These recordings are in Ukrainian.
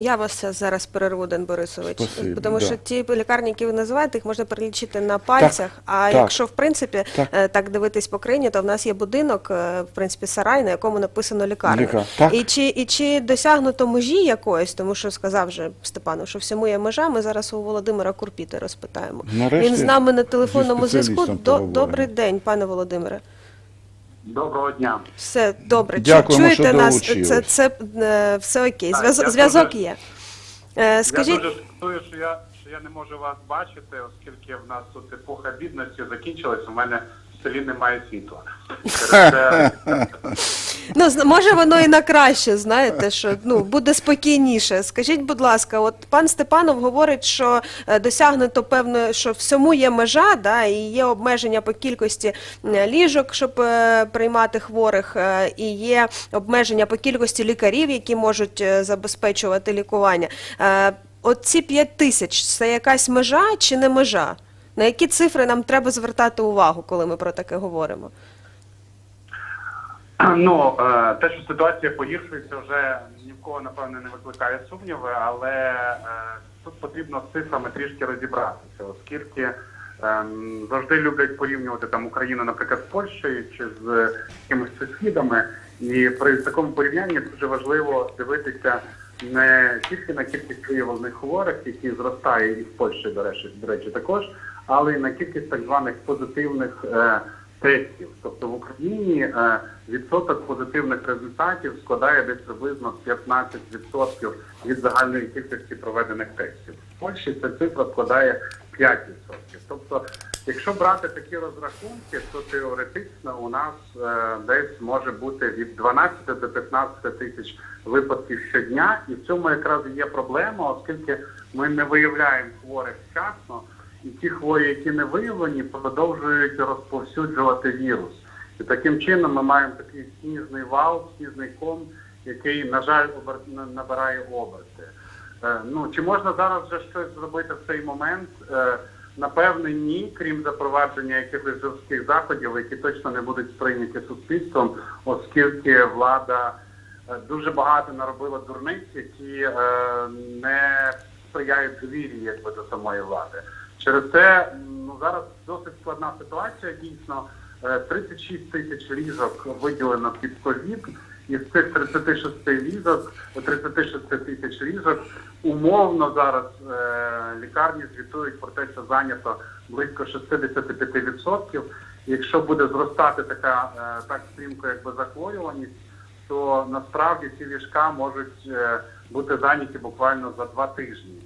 Я вас зараз перерву, Ден Борисович, Спасибі, тому да. що ті лікарні, які ви називаєте, їх можна перелічити на пальцях. а так. якщо в принципі Так. е, так дивитись по країні, то в нас є будинок, е, в принципі, сарай, на якому написано лікарня. Лікар- так. І чи і чи досягнуто межі якоїсь, тому що сказав вже Степанов, що всьому є межа. Ми зараз у Володимира Курпіти розпитаємо. Нарешті Він з нами на телефонному зв'язку. До, добрий день, пане Володимире. Доброго дня. Все добре. Дякуємо, Чуєте що нас? долучились. Це, це е, все окей. Так, Зв'яз- я Зв'язок дуже- є. Е, Скажіть, Я дуже шкодую, що я що я не можу вас бачити, оскільки в нас тут епоха бідності закінчилась. У мене в селі немає світла. Через це Ну, може воно і на краще, знаєте, що ну буде спокійніше. Скажіть, будь ласка, от пан Степанов говорить, що е, досягнуто певно, що всьому є межа, да, і є обмеження по кількості ліжок, щоб е, приймати хворих, е, і є обмеження по кількості лікарів, які можуть забезпечувати лікування. Е, От ці 5 тисяч це якась межа чи не межа? На які цифри нам треба звертати увагу, коли ми про таке говоримо? ну е, те, що ситуація погіршується, вже ні в кого напевне не викликає сумніви, але е, тут потрібно з цифрами трішки розібратися, оскільки. ем, Завжди люблять порівнювати там Україну, наприклад, з Польщею чи з якимись сусідами. І при такому порівнянні дуже важливо дивитися не тільки на кількість виявлених хворих, які зростає і в Польщі, до речі, до речі, також, але й на кількість так званих позитивних е, тестів. Тобто в Україні е, відсоток позитивних результатів складає десь приблизно 15% від загальної кількості проведених тестів. В Польщі ця цифра складає 5%. Тобто, якщо брати такі розрахунки, то теоретично у нас е, десь може бути від 12 до 15 тисяч випадків щодня, і в цьому якраз є проблема, оскільки ми не виявляємо хворих вчасно, і ті хворі, які не виявлені, продовжують розповсюджувати вірус. І таким чином ми маємо такий сніжний вал, сніжний ком, який, на жаль, набирає оберти. Е, Ну, чи можна зараз вже щось зробити в цей момент? Е, Напевне, ні, крім запровадження якихось жорстких заходів, які точно не будуть сприйняті суспільством, оскільки влада е, дуже багато наробила дурниць, які не сприяють довірі якби до самої влади. Через це ну зараз досить складна ситуація. Дійсно, Е, 36 тисяч ліжок виділено під ковід. Із цих 36 ліжок, 36 тисяч ліжок, умовно зараз е, лікарні звітують про те, що зайнято близько 65%. Якщо буде зростати така е, так стрімко, якби захворюваність, то насправді ці ліжка можуть е, бути зайняті буквально за два тижні.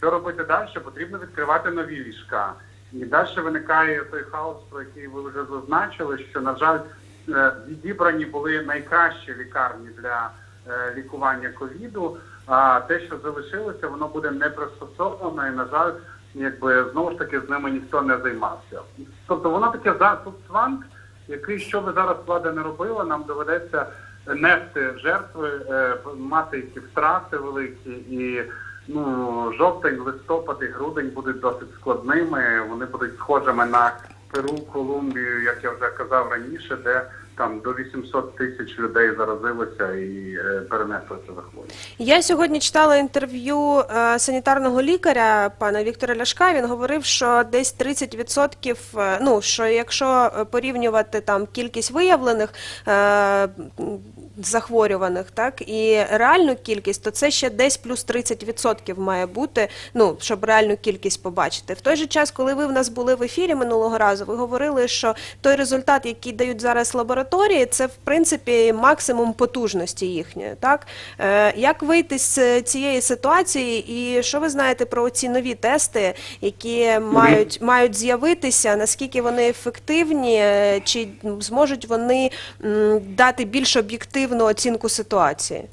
Що робити далі? Потрібно відкривати нові ліжка. І далі виникає той хаос, про який ви вже зазначили, що, на жаль, е, відібрані були найкращі лікарні для е, лікування ковіду, а те, що залишилося, воно буде не пристосовано і, на жаль, якби знову ж таки з ними ніхто не займався. Тобто воно таке за тут сванк, який що би зараз влада не робила, нам доведеться нести жертви, е, мати які втрати великі і. Ну, жовтень, листопад і грудень будуть досить складними. Вони будуть схожими на Перу, Колумбію, як я вже казав раніше, де там до 800 тисяч людей заразилося і е, перенесли це захворювання. Я сьогодні читала інтерв'ю е, санітарного лікаря пана Віктора Ляшка. Він говорив, що десь 30%, е, ну що якщо порівнювати там кількість виявлених захворюваних, так і реальну кількість, то це ще десь плюс 30% має бути. Ну щоб реальну кількість побачити. В той же час, коли ви в нас були в ефірі минулого разу, ви говорили, що той результат, який дають зараз лабораторії, це в принципі максимум потужності їхньої. Так Е, як вийти з цієї ситуації, і що ви знаєте про ці нові тести, які мають мають з'явитися? Наскільки вони ефективні, е, чи зможуть вони дати більш об'єктивну оцінку ситуації?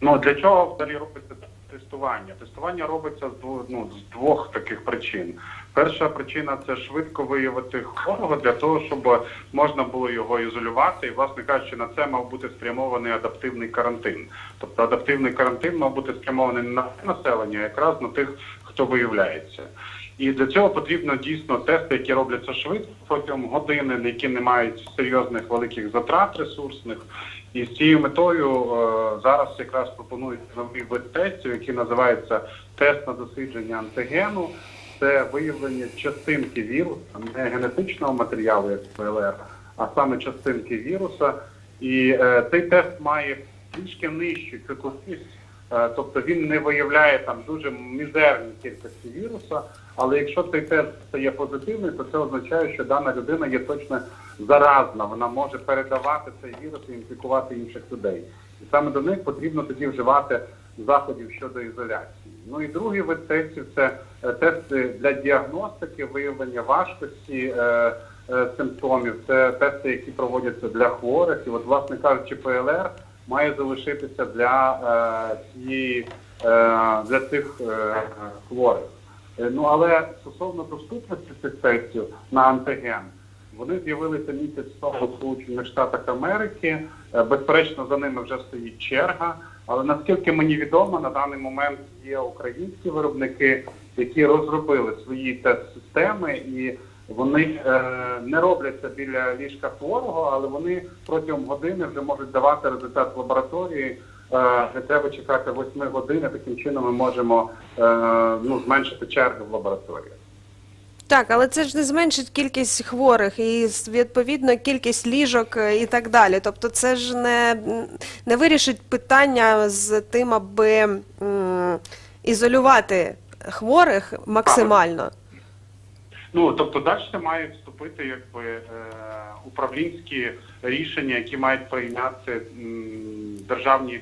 Ну для чого взагалі робиться тестування? Тестування робиться з двох, ну, з двох таких причин. Перша причина це швидко виявити хворого для того, щоб можна було його ізолювати. І, власне кажучи, на це мав бути спрямований адаптивний карантин. Тобто адаптивний карантин мав бути спрямований не на населення, а якраз на тих, хто виявляється. І для цього потрібно дійсно тести, які робляться швидко протягом години, які не мають серйозних великих затрат ресурсних. І з цією метою е, зараз якраз пропонують новий вид тестів, який називається тест на дослідження антигену. Це виявлення частинки вірусу, не генетичного матеріалу, як ПЛР, а саме частинки віруса. І е, цей тест має трішки нижчу чутливість, е, тобто він не виявляє там дуже мізерні кількості віруса. Але якщо цей тест стає позитивним, то це означає, що дана людина є точно заразна. Вона може передавати цей вірус і інфікувати інших людей. І саме до них потрібно тоді вживати заходів щодо ізоляції. Ну і другий вид тестів це е, тести для діагностики, виявлення важкості е, е, симптомів. Це тести, які проводяться для хворих. І от, власне кажучи, ПЛР має залишитися для е, цієї е, для цих е, хворих. Е, Ну але стосовно доступності цих тестів на антиген, вони з'явилися місяць тому в Сполучених Штатах Америки. Е, Безперечно, за ними вже стоїть черга. Але наскільки мені відомо, на даний момент є українські виробники, які розробили свої тест-системи, і вони е, не робляться біля ліжка хворого, але вони протягом години вже можуть давати результат в лабораторії. Не треба чекати 8 годин, таким чином ми можемо е, ну, зменшити черги в лабораторії. Так, але це ж не зменшить кількість хворих і відповідно кількість ліжок е, і так далі. Тобто, це ж не, не вирішить питання з тим, аби м, ізолювати хворих максимально. Ну тобто далі має вступити якби е, управлінські рішення, які мають прийняти державні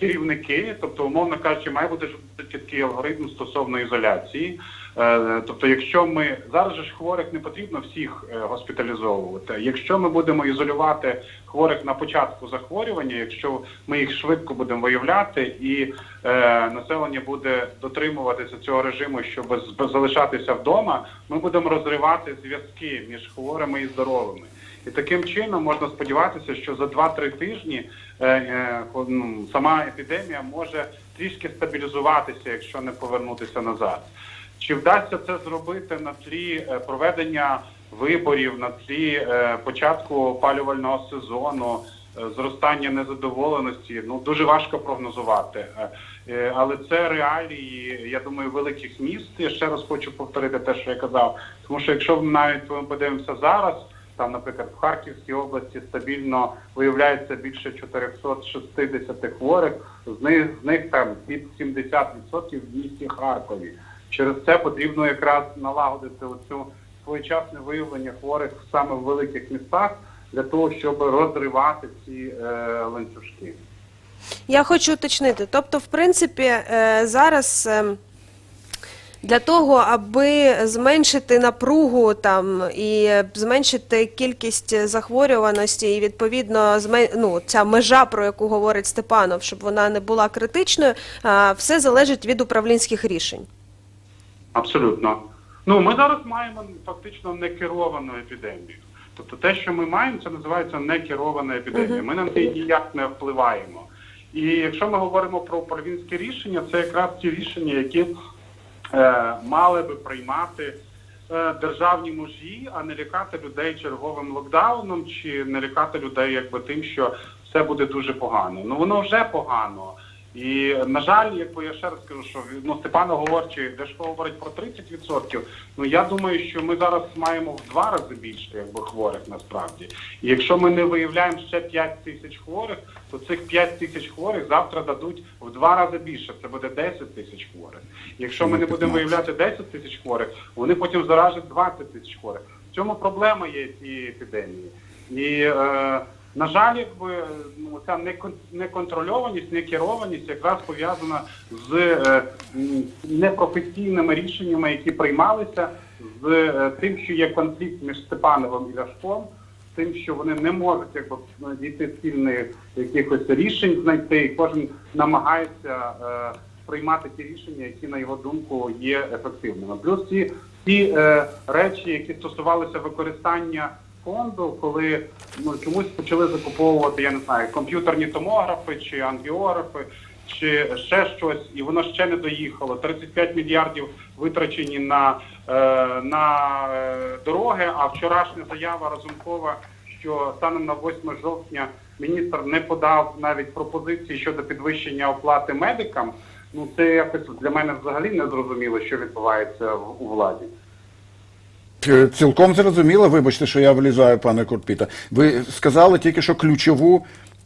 керівники. Тобто, умовно кажучи, має бути чіткий алгоритм стосовно ізоляції. Е, тобто, якщо ми зараз ж хворих не потрібно всіх е, госпіталізовувати. Якщо ми будемо ізолювати хворих на початку захворювання, якщо ми їх швидко будемо виявляти, і е, населення буде дотримуватися цього режиму, щоб залишатися вдома, ми будемо розривати зв'язки між хворими і здоровими. І таким чином можна сподіватися, що за 2-3 тижні е, е, ну, сама епідемія може трішки стабілізуватися, якщо не повернутися назад. Чи вдасться це зробити на тлі е, проведення виборів, на тлі е, початку опалювального сезону, е, зростання незадоволеності? Ну дуже важко прогнозувати. Але це реалії, я думаю, великих міст. Я ще раз хочу повторити те, що я казав. Тому що якщо навіть ми подивимося зараз. Там, наприклад, в Харківській області стабільно виявляється більше 460 хворих, з них з них там під 70% в місті Харкові. Через це потрібно якраз налагодити оцю своєчасне виявлення хворих саме в великих містах для того, щоб розривати ці е, ланцюжки. Я хочу уточнити. Тобто, в принципі, е, зараз ем, для того, аби зменшити напругу там і зменшити кількість захворюваності, і відповідно ну, ця межа, про яку говорить Степанов, щоб вона не була критичною, все залежить від управлінських рішень. Абсолютно. Ну ми зараз маємо фактично некеровану епідемію. Тобто те, що ми маємо, це називається некерована епідемія. Ми на неї ніяк не впливаємо. І якщо ми говоримо про управлінське рішення, це якраз ті рішення, які е, мали би приймати е, державні мужі, а не лякати людей черговим локдауном, чи не лякати людей якби тим, що все буде дуже погано. Ну воно вже погано. І на жаль, якби я ще раз скажу, що ну Степана говорчи, Дешко говорить про 30%, Ну я думаю, що ми зараз маємо в два рази більше якби хворих насправді. І якщо ми не виявляємо ще 5 тисяч хворих, то цих 5 тисяч хворих завтра дадуть в два рази більше. Це буде 10 тисяч хворих. Якщо ми не будемо виявляти 10 тисяч хворих, вони потім заражать 20 тисяч хворих. В цьому проблема є цієї епідемії. І е, на жаль, якби ну ця некон- неконтрольованість, некерованість якраз пов'язана з е, непрофесійними рішеннями, які приймалися, з е, тим, що є конфлікт між Степановим і Ляшком, тим, що вони не можуть якби дійти спільних якихось рішень знайти, і кожен намагається е, приймати ті рішення, які на його думку є ефективними. Плюс ці, ті е, речі, які стосувалися використання фонду, коли ну чомусь почали закуповувати, я не знаю, комп'ютерні томографи чи ангіографи, чи ще щось, і воно ще не доїхало. 35 мільярдів витрачені на, е, на е, дороги. А вчорашня заява Разумкова що станом на 8 жовтня міністр не подав навіть пропозиції щодо підвищення оплати медикам. Ну це якось для мене взагалі не зрозуміло, що відбувається у владі. Е, Цілком зрозуміло, вибачте, що я влізаю, пане Курпіта. Ви сказали тільки, що ключову,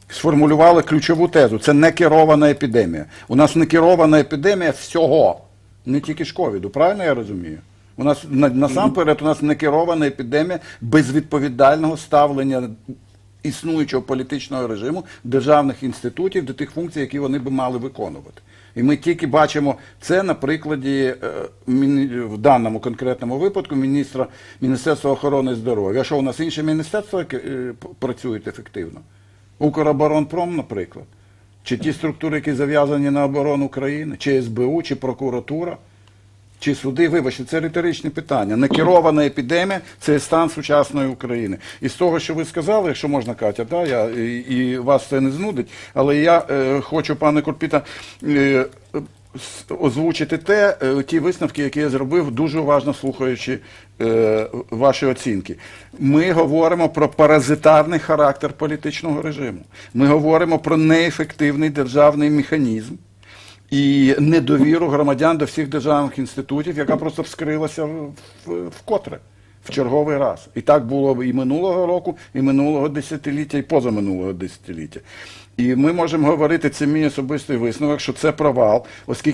сформулювали ключову тезу. Це не керована епідемія. У нас не керована епідемія всього, не тільки ж ковіду, правильно я розумію? У нас насамперед у нас не керована епідемія безвідповідального ставлення існуючого політичного режиму державних інститутів до тих функцій, які вони би мали виконувати. І ми тільки бачимо це на прикладі е, в даному конкретному випадку міністра Міністерства охорони здоров'я. Що у нас інше міністерство е, працюють ефективно? Укроборонпром, наприклад, чи ті структури, які зав'язані на оборону України, чи СБУ, чи прокуратура. Чи суди, вибачте, це риторичне питання. Некерована епідемія це стан сучасної України. І з того, що ви сказали, якщо можна, Катя, да, я, і, і вас це не знудить, але я е, хочу, пане Курпіта, е, озвучити те, е, ті висновки, які я зробив, дуже уважно слухаючи е, ваші оцінки. Ми говоримо про паразитарний характер політичного режиму. Ми говоримо про неефективний державний механізм і недовіру громадян до всіх державних інститутів, яка просто вскрилася вкотре. В черговий раз. І так було і минулого року, і минулого десятиліття, і позаминулого десятиліття. І ми можемо говорити, це мій особистий висновок, що це провал, оскільки